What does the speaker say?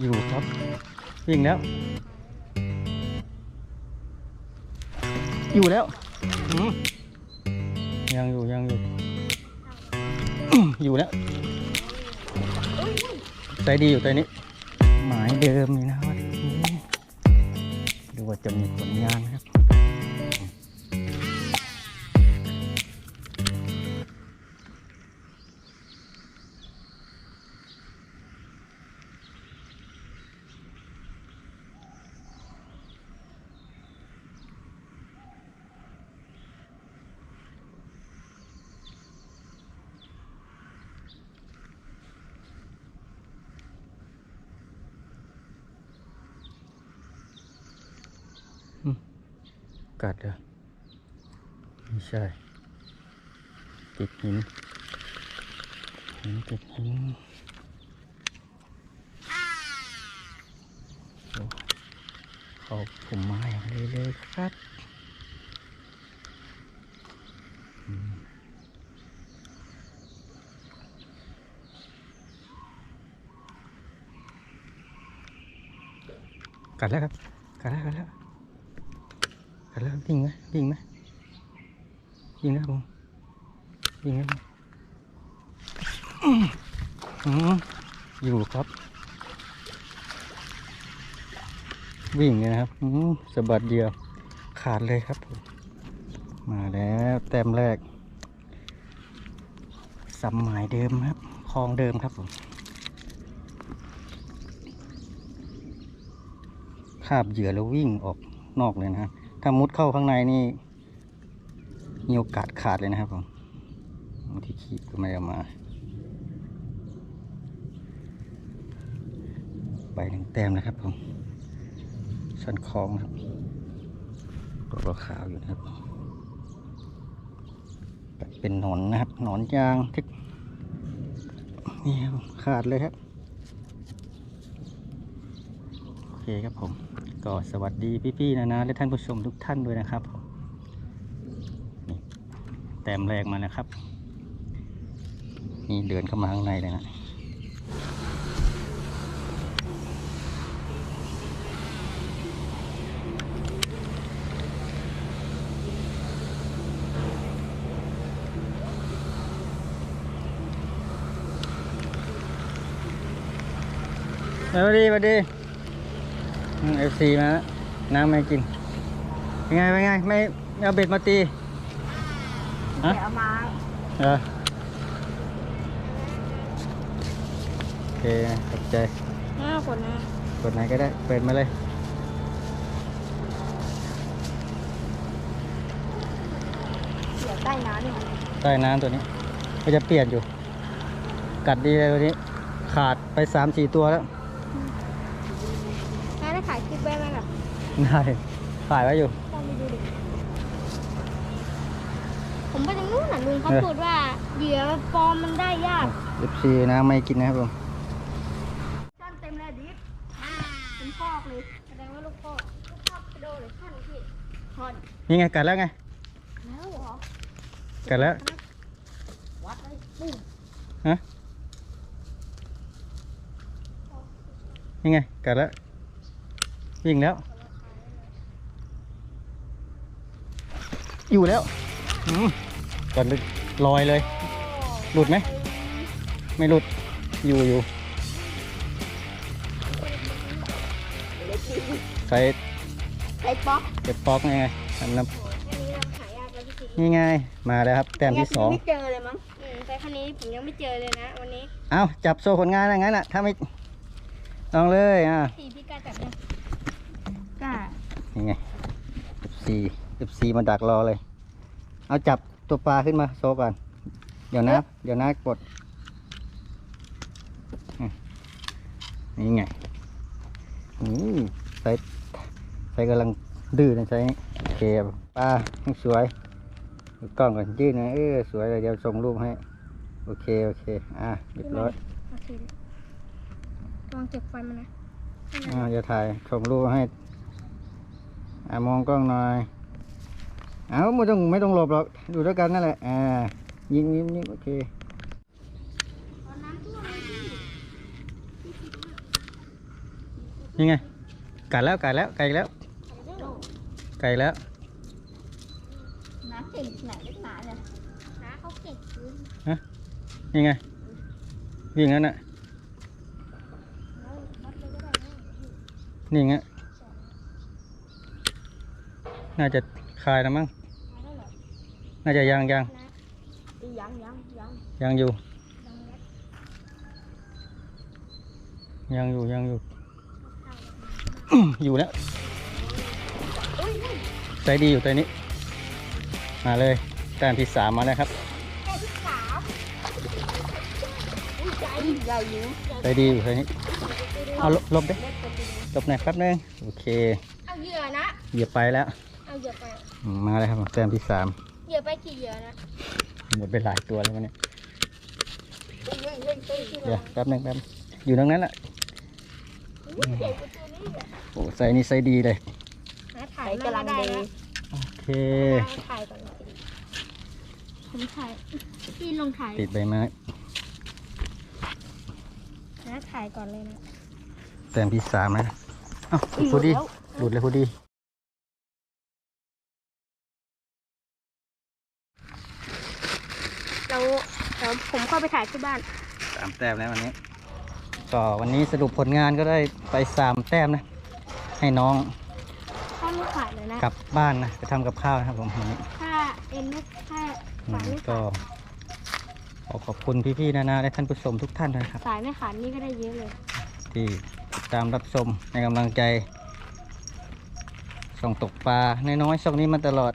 อยู่ครับวิ่งแล้ว อยู่แล้วยังอยู่ยังอยู่อยู่แล้วใจดีอยู่ใจนี้ หมายเดิมนี่นะวันนี้ดูว่าจะมีผลงานครับ กัดเหรอไม่ใช่ ติดหินหินติดหินโอ้เขาผมมาอย่างนี้เลยครับกัดแล้วครับกัดแล้วกัดแล้ว กัดแล้ววิ่งไหมวิ่งไหมวิ่งนะผมวิ่งนะผมอืมอยู่ครับ วิ่งเนี่ยนะครับอืมสะบัดเดียวขาดเลยครับผมมาแล้วแต้มแรกสำหมายเดิมครับคลองเดิมครับผมคาบเหยื่อแล้ววิ่งออกนอกเลยนะครับ ถ้ามุดเข้าข้างในนี่มีโอกาสขาดเลยนะครับผมบางที่ขีดก็ไม่ได้เอามา ใบหนึ่งแต้มนะครับผมชันคลองครับตัวก็ขาวอยู่นะครับเป็นหนอนนะครับหนอนยางทึกนี่ขาดเลยครับ โอเคครับผม ก็สวัสดีพี่ๆนะนะและท่านผู้ชมทุกท่านด้วยนะครับนี่แต้มแรกมานะครับ นี่เดินเข้ามาข้างในเลยนะสวัสดีสวัสดี เอฟซีมาแล้วน้ำไม่กินเป็นไงเป็นไงไม่ไม่เอาเบ็ดมาตีฮะเดี๋ยวเอามาเออโอเคขอบใจห้าคนนะกดไหนก็ได้เปิดมาเลยเสียใต้น้ำเนี่ยใต้น้ำตัวนี้ก็จะเปลี่ยนอยู่ กัดดีเลยตัวนี้ ขาดไปสามสี่ตัวแล้ว แม่ได้ขายคลิปไว้ไหมล่ะได้ถ่ายไว้อยู่ต้องไปดูดิ ผมไปทางนู้นน่ะลุงเขาเออ พูดว่าเหยื่อปลอมมันได้ยากเอฟซีน้ำไม่กินนะครับผมจ้อนเต็มเลยดิฟเป็นพอกเลย แสดงว่าลูกพ่อลูกพ่อกระโดดเลยท่านพี่ทอนนี่ไงกัดแล้วไงแล้วเหรอกัดแล้ว วัดเลยปุ้งฮะนี่ไงกัดแล้ว วิ่งแล้ว อยู่แล้วอืมกัดเลยลอยเลย หลุดไหม ไม่หลุด อยู่อยู่ใส่ไอ้ป๊อกเก็บปอกนี่ไงอันนั้นอันนี้เราหายากแล้วพี่สินี่ไง มาแล้วครับ แต้มที่สอง ไม่เจอเลยมั้งอืมแต่คันนี้ผมยังไม่เจอเลยนะวันนี้ เอาจับโซ่ผลงานอย่างนั้นอะ ถ้าไม่ลองเลยอะพี่พี่กล้าจับยังกล้านี่ไง F4 F4 มาดักรอเลย เอาจับตัวปลาขึ้นมาโซก่อน เดี๋ยวนะ เดี๋ยวนะกดอืมนี่ไงอืมใส่ใส่กำลังดื้อนะใส่นี่โอเคปลาสวยดูกล้องก่อนยืดนะเออสวยเลยเดี๋ยวส่งรูปให้ โอเค โอเค อะเรียบร้อยโอเคลองเก็บไฟมันนะอ่าจะถ่ายส่งรูปให้ อ่ามองกล้องหน่อย เอาไม่ต้องไม่ต้องหลบหรอกอยู่ด้วยกันนั่นแหละ อ่า ยิ้มยิ้มยิ้มโอเคตอนน้ำท่วมเลยพี่นี่ไง กัดแล้วกัดแล้วไกลแล้วโดไกลแล้ว น้าเก่งไหนเล็กหนาเนี่ยน้าเขาเก่งขึ้นนี่ไงวิ่งแล้วน่ะแล้วมัดเลยก็ได้นะนี่ไงน่าจะคลายแล้วมั้งมาได้เหรอน่าจะยังยังนะอียังยังยังยังอยู่ ยังเล็กยังอยู่ยังอยู่เข้าอยู่แล้วอุ้ยใจดีอยู่ตัวนี้ มาเลยแต้มที่สามมาแล้วครับแค่ที่สามอุ้ยใจใหญ่อยู่ใจดีอยู่ตัวนี้เอาหลบหลบดิหลบหน่อยแป๊บนึงโอเค เอาเหยื่อนะเหยียบไปแล้ว เอาเหยื่อไปอืมมาแล้วครับแต้มที่สามเหยื่อไปกี่เหยื่อนะหมดไปหลายตัวแล้ววันนี้เฮ้ยเฮ้ยเฮ้ยเฮ้ยเดี๋ยวแป๊บนึงแป๊บนึงอยู่ตรงนั้นแหละอุ้ยใหญ่กว่าตัวนี้อะโอ้ใส่นี่ใส่ดีเลยนะถ่ายกำลังดีโอเคถ่ายก่อนผมถ่ายพี่ลงถ่ายติดใบไม้นะถ่ายก่อนเลยนะแต้มที่สามนะเอ้าพอดีหลุดเลยพอดี เราเดี๋ยว ผมเข้าไปถ่ายที่บ้านสามแต้มแล้ววันนี้ ก็วันนี้สรุปผลงานก็ได้ไปสามแต้มนะ ให้น้องถ้าไม่ถ่ายเลยนะกลับบ้านนะไปทำกับข้าวนะครับผมวันนี้ถ้าเอ็นไม่ถ้าอืสายมไม่ก็ขาดขอขอบคุณพี่ๆนานาและท่านผู้ชมทุกท่านนะครับ สายไม่ขาดนี่ก็ได้เยอะเลย ที่ติดตามรับชมในกำลังใจ ส่องตกปลาน้อยๆช่องนี้มาตลอด